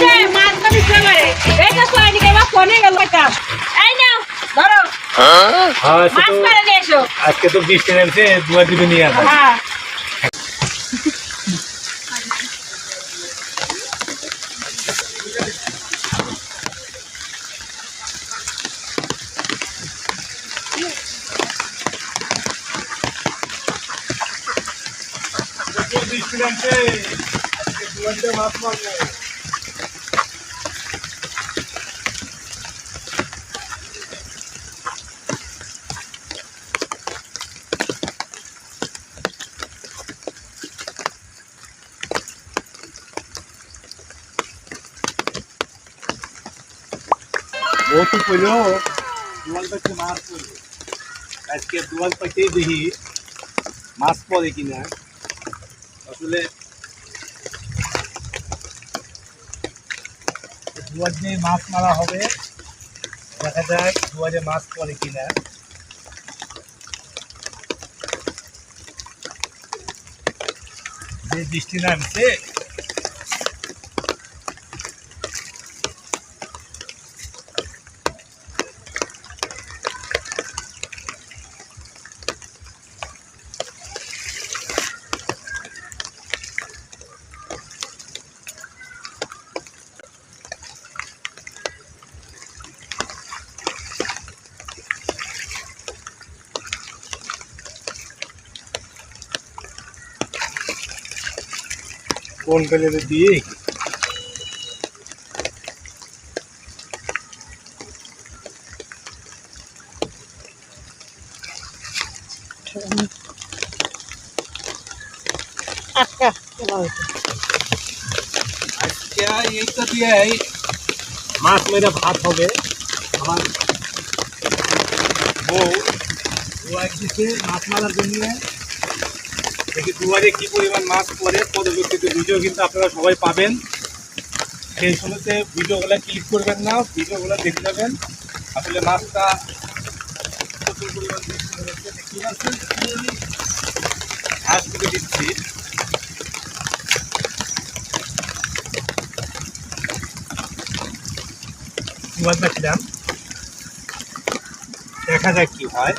যে মাছ ধরিস না মারে এই তো সোয়ানি কে ফোনে গেল এটা। এই নাও ধরো। হ্যাঁ মাছ তো মারে নিয়ে এসো। আজকে তো বৃষ্টি নেমছে দুয়া দিবে নিয়ে আসা হ্যাঁ। বৃষ্টি নেমছে আজকে দুয়া মাছ মারবো। ও কইলো দুয়াল পাইতে মাছ পড়বে? আজকে দুয়াল পাইতেই দেখি মাছ পড়ে কিনা। আসলে দুয়ার যে মাছ মারা হবে। দেখা যায় দুয়ারে মাছ পড়ে কিনা। যে বৃষ্টি নামছে কোন পেলে দিয়ে আজকে এইটা দিয়ে মাছ মেরে ভাত হবে আমার বউ দুয়ার দিচ্ছে মাছ মারার জন্য দেখি দুয়ারে কি পরিমাণ মাছ পরে পরবর্তীতে ভিডিও কিন্তু আপনারা সবাই পাবেন। সেই সময়তে ভিডিওগুলো ক্লিক করবেন না ভিডিওগুলো দেখে যাবেন আসলে মাছটা প্রচুর পরিমাণ দিচ্ছি। দেখা যাক কি হয়।